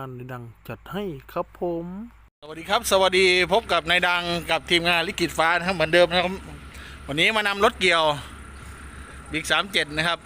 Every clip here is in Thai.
านในดังจัดให้ครับผม สวัสดีครับ สวัสดีพบกับนายดังกับทีมงานลิกิตฟ้านะครับเหมือนเดิมนะครับ วันนี้มานำรถเกี่ยวบิ๊กสามเจ็ดนะครับ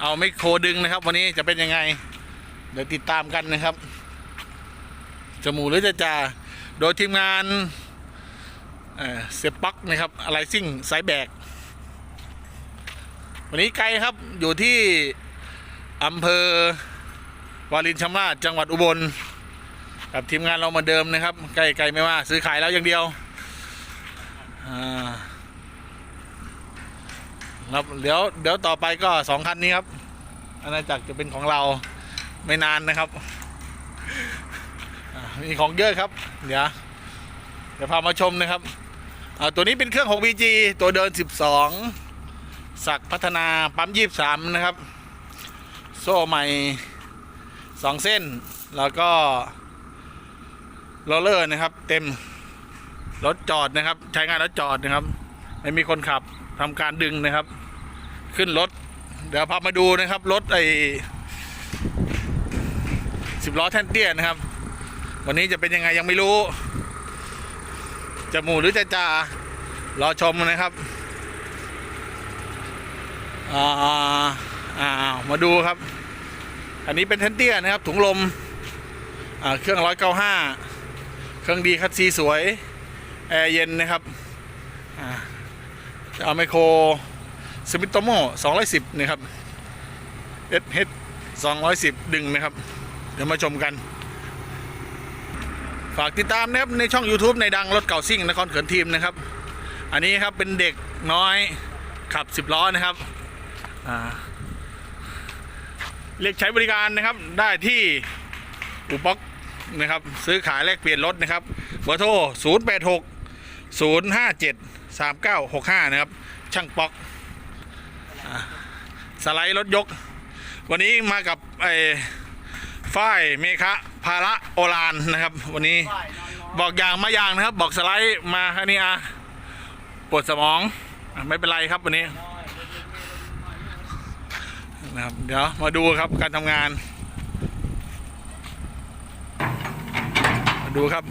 เอาไม่โครดึงนะครับ วันนี้จะเป็นยังไง เดี๋ยวติดตามกันนะครับ จมูกหรือจะจ่าโดยทีมงานเเซปักนะครับอะไรซิ่งสายแบก วันนี้ไกลครับอยู่ที่อำเภอ วารินชำราจังหวัดอุบล กับทีมงานเรามือนเดิมนะครับใกล้ไกลไม่ว่า ซื้อขายแล้วอย่างเดียวครับเดี๋ยวเดี๋ยวต่อไปก็สองคันนี้ครับอาณาจักรจะเป็นของเราไม่นานนะครับมีของเยอะครับ เดี๋ยวเดี๋ยวพามาชมนะครับตัวนี้เป็นเครื่อง 6BG ตัวเดิน 12 สักพัฒนาปั๊ม 23 นะครับ โซ่ใหม่ 2เส้น แล้วก็โรลเลอร์นะครับ เต็มรถจอดนะครับ ใช้งานรถจอดนะครับ ไม่มีคนขับทำการดึงนะครับ ขึ้นรถ เดี๋ยวพามาดูนะครับรถไอ้สิบล้อแท่นเตี้ยนะครับ วันนี้จะเป็นยังไงยังไม่รู้ จะหมู่หรือจะจ่ารอชมนะครับอ่าอ่ามาดูครับ อันนี้เป็นแท่นเตี้ยนะครับ ถุงลมเครื่อง195เก้าห้าเครื่องดีคัดซีสวย แอร์เย็นนะครับอเอาไมโครสมิตโตโม่210นะครับ SH 210ดึงนะครับ เดี๋ยวมาชมกัน ฝากติดตามนะครับในช่อง YouTube ในดังรถเก่าซิ่งนครเขินทีมนะครับ อันนี้ครับเป็นเด็กน้อยขับ10ล้อนะครับอ่า เรียกใช้บริการนะครับได้ที่อุปกนะครับซื้อขายแลกเปลี่ยนรถนะครับเบอร์โทร 0 8 6 0 5 7 3 9 6 5 นะครับ ช่างป๊อกสไลด์รถยก วันนี้มากับไอ้ฝ้ายเมคะภาระโอรานนะครับ วันนี้บอกอย่างมาอย่างนะครับ บอกสไลด์มาแค่นี้อะปวดสมอง ไม่เป็นไรครับวันนี้ นะครับ เดี๋ยวมาดูครับการทำงาน มาดูครับ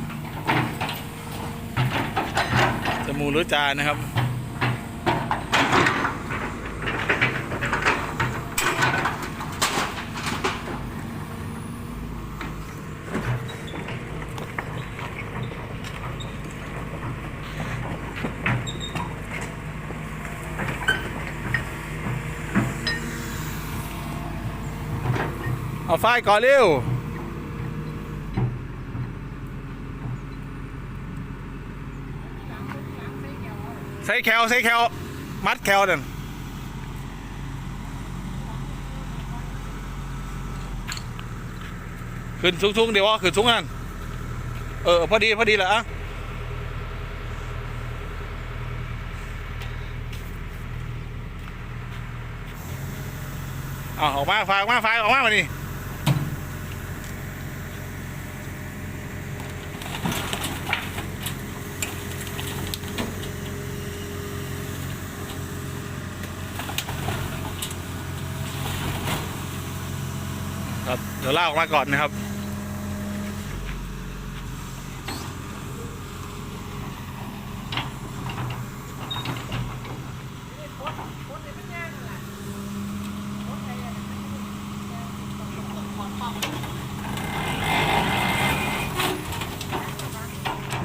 จมูกหรือจานนะครับ เอาไฟก่อนเร็วใส่แคลใส่แคลมัดแคลนั่นขึ้นสูงๆเดี๋ยวว่าขึ้นสูงนั่นเออ พอดี พอดีแหละอะเอาออกมาไฟออกมาไฟออกมามานี่ ครับเดี๋ยวลากออกมาก่อนนะครับ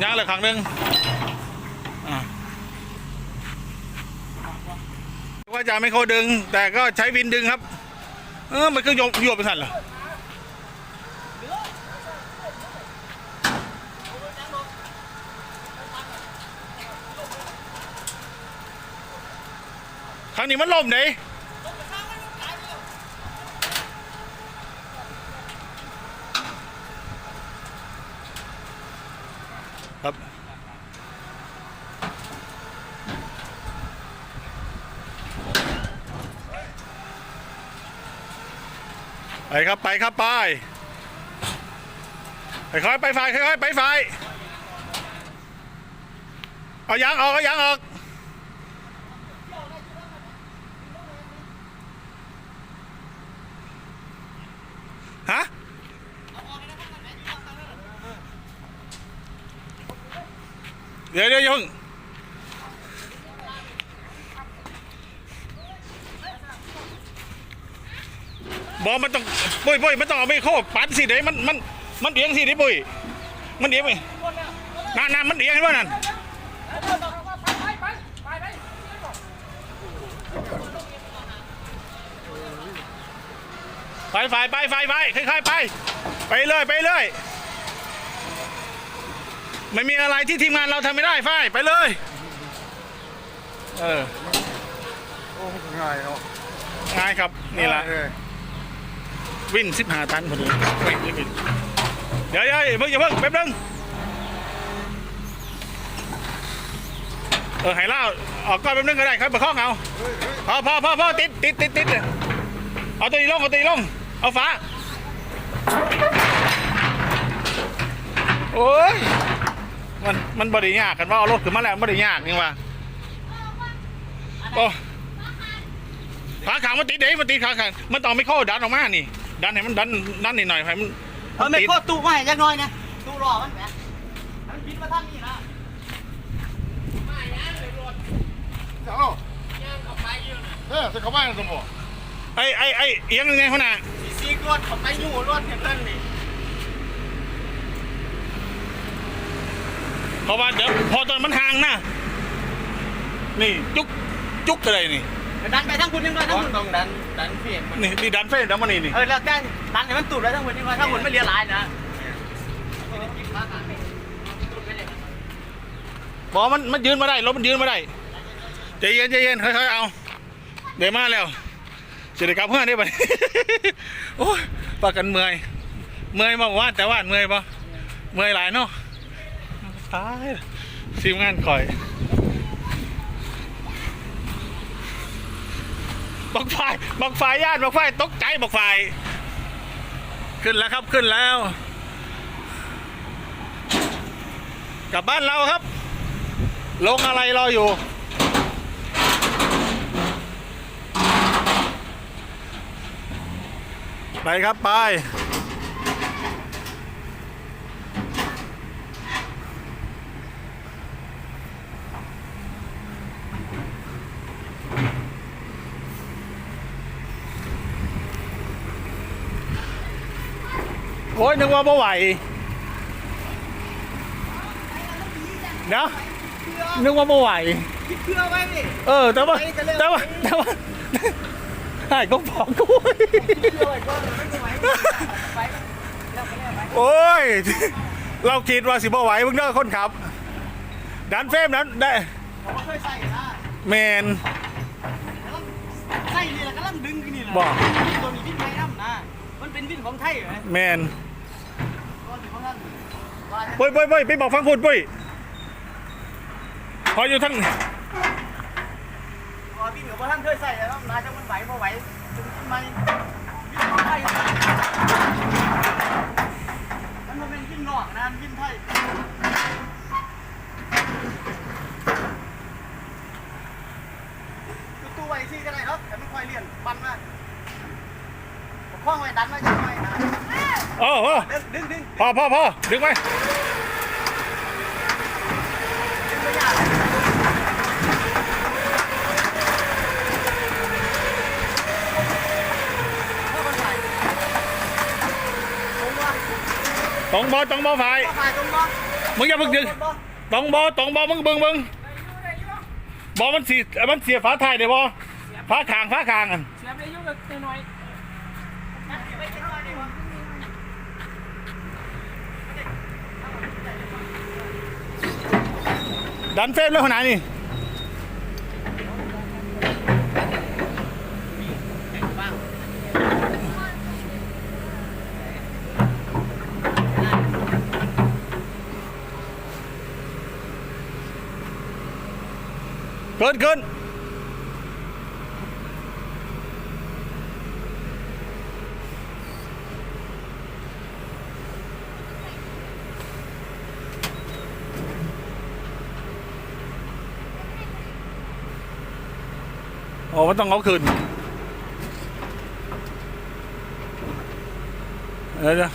ย่างเลยครั้งหนึ่งอะว่าจะไม่เขาดึง แต่ก็ใช้วินดึงครับ เออมันก็โยกโยกไปสั่นเหรอครั้งนี้มันล่มไหนครับ ไปครับไปครับไปค่อยไปไฟค่อยๆไปไฟเอายางออกเอายางออกฮะเดี๋ยวเดี๋ยวยัง บอกมันต้องปุ้ยปุ้ยมันต้องเอาไม่โคบปันสิเดี๋ยวมันมันมันเอียงสิดิปุ้ยมันเอียงไปนั่นนั่นมันเอียงเห็นป่ะนั่นไปไฟไปไฟไฟค่อยๆไป ไปเลยไปเลยไม่มีอะไรที่ทีมงานเราทำไม่ได้ไฟไปเลย เออ โอ้ง่ายเนาะง่ายครับนี่แหละเออ วิ่งสิบห้าตันพอดีเดี๋ยวเดี๋ยวเพิ่งอย่าเพิ่งแป๊บนึงเออให้เล่าออกก้อนแป๊บนึงก็ได้ครับประคองเอาพอพอพอพอติดติดติดติดเอาตัวนี้ลงเอาตัวนี้ลงเอาฟ้าโอ้ยมันมันบริยากกันว่าเอารถขึ้นมาแล้วบริยากนี่ว่าโอ้ขาขางมันติดเด้มันติดขาขางมันต้องไม่เข้าดันออกมานี่ ดันให้มันดันดันนิดหน่อยให้มันเอาไม่ติดโคตรตู้มาให้จักหน่อยนะตู้รอมันแหมมันบินมาทางนี้นะเอ้าเออจะเข้าบ้านสมบูรณ์ไอ้ไอ้ไอ้เอียงยังไงเขาน่ะสีซีกรวดเขาไปอยู่รวดเห็นเพิ่นนี่เพราะว่าเดี๋ยวพอตอนมันห่างนะนี่จุกจุกอะไรนี่ ดันไปทางคุณยังไงทางคุณต้องดันดันเฟียนมันนี่นี่ดันเฟ้ดันมานี่นี่เออแล้วแต่ดันให้มันตูดไว้ทางคุณยังไงทางคุณไม่เลียลายนะบอกมันมันยืนมาได้รถมันยืนมาได้ใจเย็นใจเย็นค่อยๆเอาเดี๋ยวมาแล้วเสร็จกลับเพื่อนได้ปะโอ้ยปากกันเมื่อยเมื่อยมากว่าแต่ว่าเมื่อยปะเมื่อยหลายเนาะตายทีมงานคอย บักไฟบักไฟญาติบักไฟตกใจบักไฟขึ้นแล้วครับขึ้นแล้ว กลับบ้านเราครับ ลงอะไรรออยู่ ไปครับไป ยนึกว่าไม่ไหวเนาะนึกว่าไม่ไหวคิดเพื่อไว้นี่เออ แต่ว่าไปกันเลยแต่ว่าแต่ว่าใช่ก็บอกกูเพื่อไว้ก่อนไม่ไหวไปแล้วไปแล้วไปโอ้ย เราคิดว่าสิบ่ไหวมึงเด้อคนขับ ดันเฟรมนั้นได้ผมก็เคยใส่นะแมนใส่นี่แหละกำลังดึงกันนี่แหละบอกตัวนี้วินไทยน้ำนะมันเป็นวินของไทยเหรอแมน ปุ้ยปุ้ยปุ้ยไปบอกฟังพูดปุ้ยพออยู่ทั้งว่าวินของท่านเคยใส่แล้วนาจะมันไหวบ่ไหวจึงทำไมวินของไทยมันบ่เป็นวินนอกนะวินไทยคือตู้ไว้ที่ก็ได้ครับแต่ไม่ค่อยเลี่ยนบันมากผมคล้องไว้ดันไว้จังไว้นะ โอ้โหดึงดึงดึงพอพอพอดึงไปดึงไม่ยากเพื่อคนถ่ายตรงว่าตรงบอตรงบอไฟก็ถ่ายตรงว่ามึงอย่าเพิ่งดึงตรงบอตรงบอมึงเบิ่งมึงบอมันสีมันเสียฝาท้ายเดี๋ยวบอฝาคางฝาคางอันเสียบได้ยุ่งกับน้อย ดันเฟรมแล้วขนาดนี้เกินเกิน โอ้มันต้องเอาคืนเดี๋ยวนะ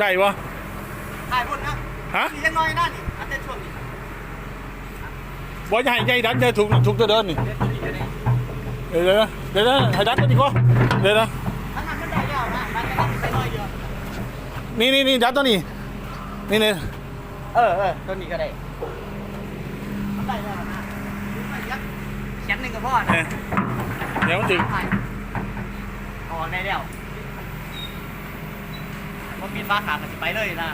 ได้ปะถ่ายบนนะฮะนี่ยังน้อยหน้านี่อันเต้นช่วงนี้ว่าจะให้ใจดันเจอถูกถูกตัวเดินนี่เต้นตัวนี้เดี๋ยวนี้เดี๋ยวนะเดี๋ยวนะให้ดันกันดีกว่าเดี๋ยวนะถ้ามันไม่ได้ยาวนะมันจะต้องใส่น้อยเดียวนี่นี่นี่ดันตัวนี้นี่นี่เออเออตัวนี้ก็ได้มันได้แล้วนะไม่ยักเขียนหนึ่งกับพ่อนะเนี่ยเดี๋ยวมันถึงถ่ายออกได้แล้ว มันปิดฟ้าขาดมันจะไปเลยนะ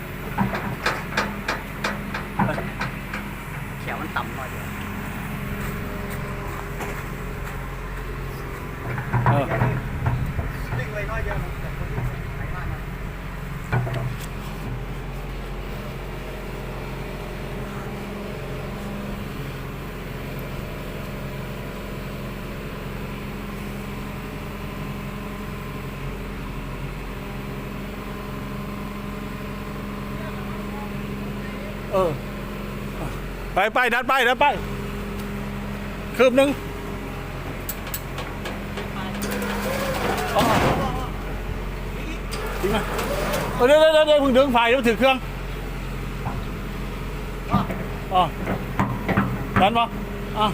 เขียวมันต่ำหน่อยเดียวเออ ดึงไว้น้อยเดียวนะแต่ตัวนี้ไปมากนะ เออ ไปไปดันไปดันไปคืบหนึ่งอ๋อจริงไหมเออเดี๋ยวเดี๋ยวเดี๋ยวพิ่งดึงไฟเดี๋ยวถือเครื่องอ๋อดันปะอะ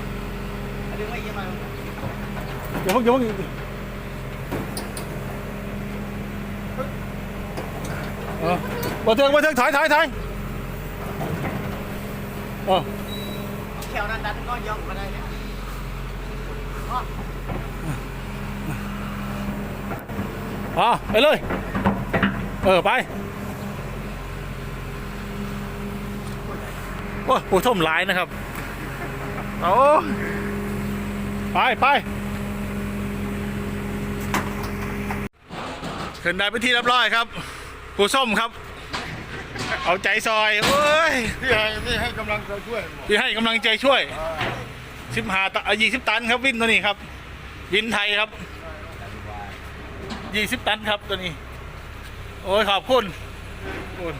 เดี๋ยวพิ่งเดี๋ยวพิ่งเออมาเถิงมาเถิงถอยถอยถอย เออแขวนั้นดันน้อยเดียวก็ได้เนี่ยอ๋ออะไปเลย เออ ไป โอ้ยปูท่มหลายนะครับ โอ้ไปไปขึ้นได้ไปนที่เรียบร้อยครับปูส้มครับ เอาใจซอยโอ้ยที่ให้ที่ให้กำลังใจช่วยหมอที่ให้กำลังใจช่วยสิบหาตันยี่สิบตันครับวินตัวนี้ครับ วินไทยครับยี่สิบตันครับตัวนี้ โอ้ยขอบคุณขอบคุณ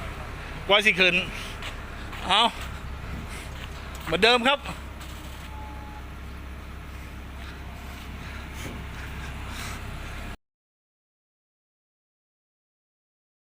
ว่าสิขึ้นเอาเหมือนเดิมครับ